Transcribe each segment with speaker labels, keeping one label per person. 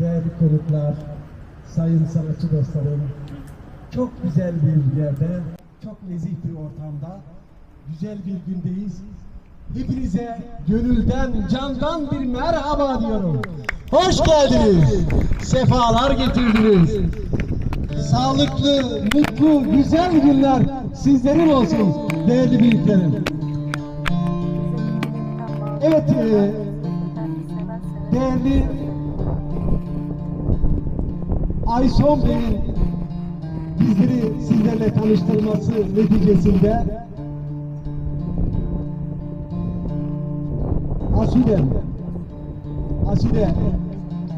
Speaker 1: değerli konuklar, sayın sanatçı dostlarım, çok güzel bir yerde, çok nezih bir ortamda, güzel bir gündeyiz. Hepinize gönülden, candan bir merhaba diyorum. Hoş geldiniz, sefalar getirdiniz. Sağlıklı, mutlu, güzel günler sizlerin olsun değerli büyüklerim. Evet, e, değerli Ayson Bey'in bizleri sizlerle tanıştırması neticesinde Asude Asude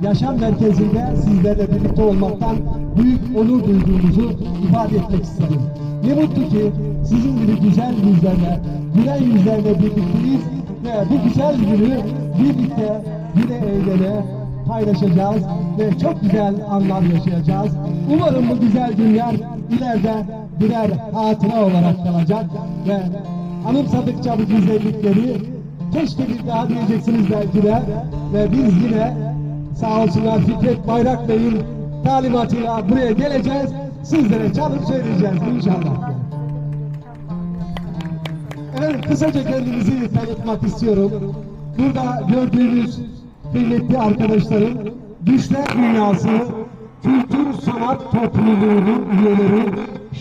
Speaker 1: Yaşam Merkezi'nde sizlerle birlikte olmaktan büyük onur duyduğumuzu ifade etmek istedim. Ne mutlu ki sizin gibi güzel yüzlerle, gülen yüzlerle birlikteyiz ve bu güzel günü birlikte güle eğlene paylaşacağız ve çok güzel anlar yaşayacağız. Umarım bu güzel günler ileride birer hatıra olarak kalacak ve anımsadıkça bu güzellikleri keşke bir daha diyeceksiniz belki de ve biz yine sağ olsunlar Fikret Bayrak Bey'in talimatıyla buraya geleceğiz. Sizlere çalıp söyleyeceğiz inşallah. Evet kısaca kendimizi tanıtmak istiyorum. Burada gördüğünüz kıymetli arkadaşlarım Düşler Dünyası Kültür Sanat Topluluğu'nun üyeleri,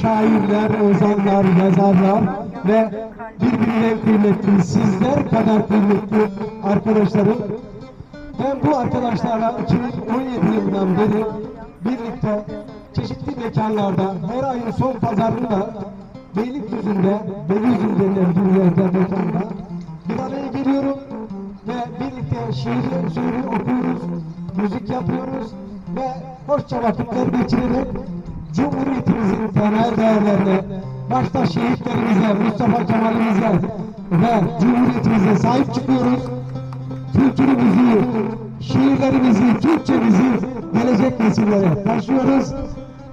Speaker 1: şairler, ozanlar, yazarlar ve birbirinden kıymetli, sizler kadar kıymetli arkadaşlarım. Ben bu arkadaşlarla 2017 yılından beri birlikte çeşitli mekanlarda her ayın son pazarında Beylikdüzü'nde, Beylikdüzü denilen bir yerde mekanda bir araya geliyorum birlikte şiir söylüyor, okuyoruz, müzik yapıyoruz ve hoşça vakitler geçirerek Cumhuriyetimizin temel değerlerine, başta şehitlerimize, Mustafa Kemal'imize ve Cumhuriyetimize sahip çıkıyoruz kültürümüzü, şiirlerimizi, Türkçemizi gelecek nesillere taşıyoruz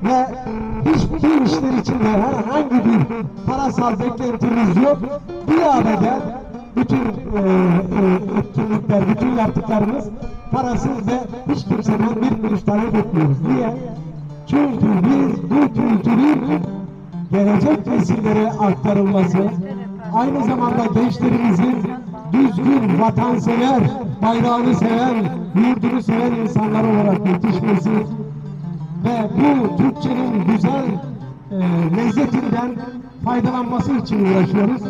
Speaker 1: ve hiçbir işler içinde herhangi bir parasal beklentimiz yok. Bilabede bütün e, e, bütün yaptıklarımız parasız ve hiç kimseden bir kuruş talep etmiyoruz. Niye? Çünkü biz bu kültürün gelecek nesillere aktarılması, aynı zamanda gençlerimizin düzgün, vatansever, bayrağını seven, yurdunu seven insanlar olarak yetişmesi ve bu Türkçenin güzel e, lezzetinden faydalanması için uğraşıyoruz.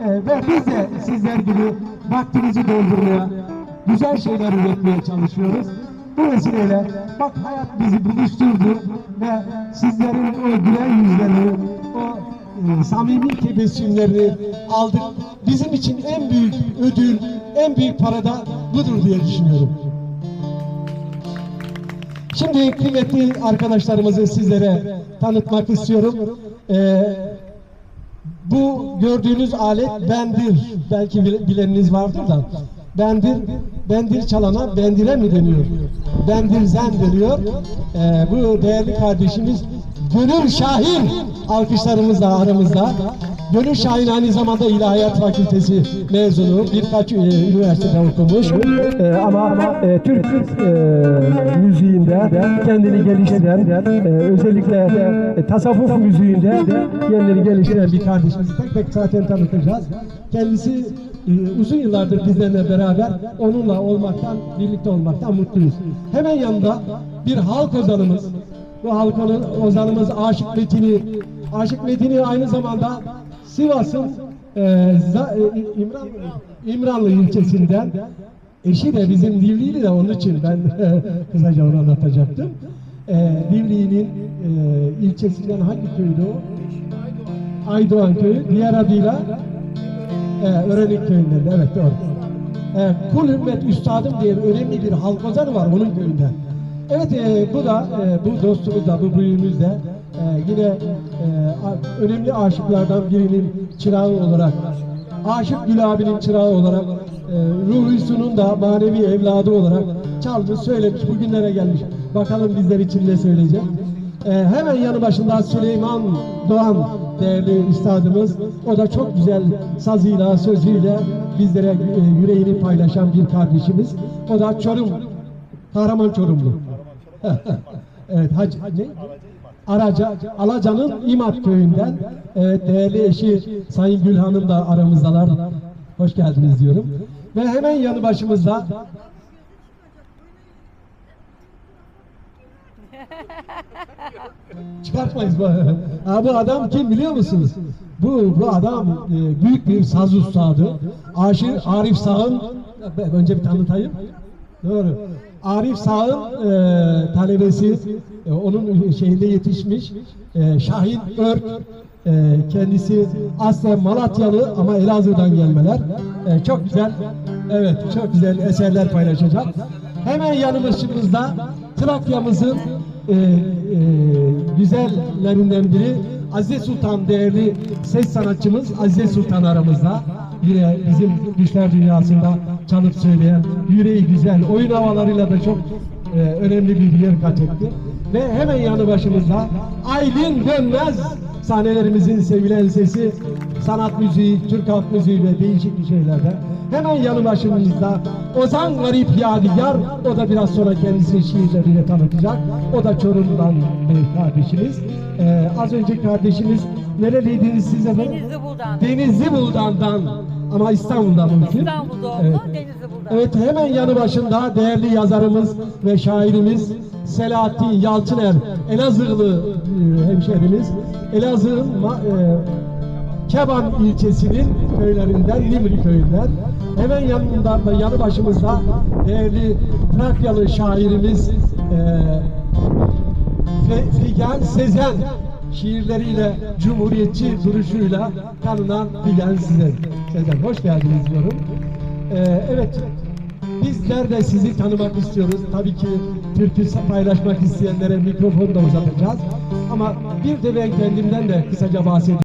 Speaker 1: E, ve biz de sizler gibi vaktimizi doldurmaya, güzel şeyler üretmeye çalışıyoruz. Bu vesileyle bak hayat bizi buluşturdu ve sizlerin o gülen yüzlerini, o e, samimi tebessümlerini aldık. Bizim için en büyük ödül, en büyük para da budur diye düşünüyorum. Şimdi kıymetli arkadaşlarımızı sizlere tanıtmak istiyorum. Ee, bu gördüğünüz alet bendir. Belki bile- bileniniz vardır da. Bendir, bendir çalana bendire mi deniyor? Bendirzen deniyor. Ee, bu değerli kardeşimiz Gönül Şahin alkışlarımızla aramızda. Gönül Şahin aynı zamanda İlahiyat Fakültesi mezunu. Birkaç e, üniversitede okumuş. E, ama e, Türk e, müziğinde kendini geliştiren, e, özellikle e, tasavvuf müziğinde kendini geliştiren bir kardeşimiz. Tek tek zaten tanıtacağız. Kendisi uzun yıllardır bizlerle beraber onunla olmaktan, birlikte olmaktan mutluyuz. Hemen yanında bir halk ozanımız, bu halkın ozanımız Aşık Metin'i, Aşık Metin'i aynı zamanda Sivas'ın e, e, İmranlı, İmranlı ilçesinden eşi de bizim Divli'li de onun için ben kısaca onu anlatacaktım. E, Divli'nin e, ilçesinden hangi köydü o? Aydoğan köyü, diğer adıyla e, Örenik köyünde, evet doğru. E, Kul Ümmet Üstadım diye önemli bir halk ozanı var onun köyünden. Evet e, bu da e, bu dostumuz da bu büyüğümüz de e, yine e, önemli aşıklardan birinin çırağı olarak Aşık Gül abinin çırağı olarak e, Ruhuysu'nun da manevi evladı olarak çalmış söylemiş bugünlere gelmiş. Bakalım bizler için ne söyleyecek. E, hemen yanı başında Süleyman Doğan değerli üstadımız. O da çok güzel sazıyla, sözüyle bizlere e, yüreğini paylaşan bir kardeşimiz. O da Çorum Kahraman Çorumlu. evet, Hacı, ne? Araca, Alaca'nın İmat köyünden evet, değerli eşi Sayın Gül Hanım da aramızdalar. Hoş geldiniz diyorum. Ve hemen yanı başımızda Çıkartmayız. Ha, bu adam kim biliyor musunuz? Bu bu adam e, büyük bir saz ustadı. Aşır Arif Sağ'ın önce bir tanıtayım. Doğru. Arif Sağ'ın e, talebesi e, onun şeyinde yetişmiş e, Şahin Örk e, kendisi aslen Malatyalı ama Elazığ'dan gelmeler. E, çok güzel evet çok güzel eserler paylaşacak. Hemen yanımızda Trakya'mızın e, e, güzellerinden biri Azize Sultan değerli ses sanatçımız Azize Sultan aramızda. Yine bizim Düşler Dünyası'nda çalıp söyleyen yüreği güzel oyun havalarıyla da çok e, önemli bir yer kat. Ve hemen yanı başımızda Aylin Dönmez sahnelerimizin sevilen sesi sanat müziği, Türk halk müziği ve değişik bir şeylerde. Hemen yanı başımızda Ozan Garip Yadigar, o da biraz sonra kendisini şiirleriyle tanıtacak. O da Çorum'dan bir kardeşimiz. Ee, az önce kardeşimiz nereliydiniz siz efendim?
Speaker 2: Denizli Buldan.
Speaker 1: Denizli Buldan'dan ama İstanbul'dan mümkün.
Speaker 2: İstanbul doğumlu,
Speaker 1: Evet.
Speaker 2: Denizli Buldan.
Speaker 1: Evet hemen yanı başında değerli yazarımız ve şairimiz Selahattin Yalçıner Elazığlı e, hemşehrimiz Elazığ'ın e, Keban ilçesinin köylerinden Nimri köyünden hemen yanında ve yanı başımızda değerli Trakyalı şairimiz e, Figen Sezen şiirleriyle, cumhuriyetçi duruşuyla tanınan Figen Sezen. Sezen hoş geldiniz diyorum. Ee, evet, bizler de sizi tanımak istiyoruz. Tabii ki türkü paylaşmak isteyenlere mikrofonu da uzatacağız. Ama bir de ben kendimden de kısaca bahsedeyim.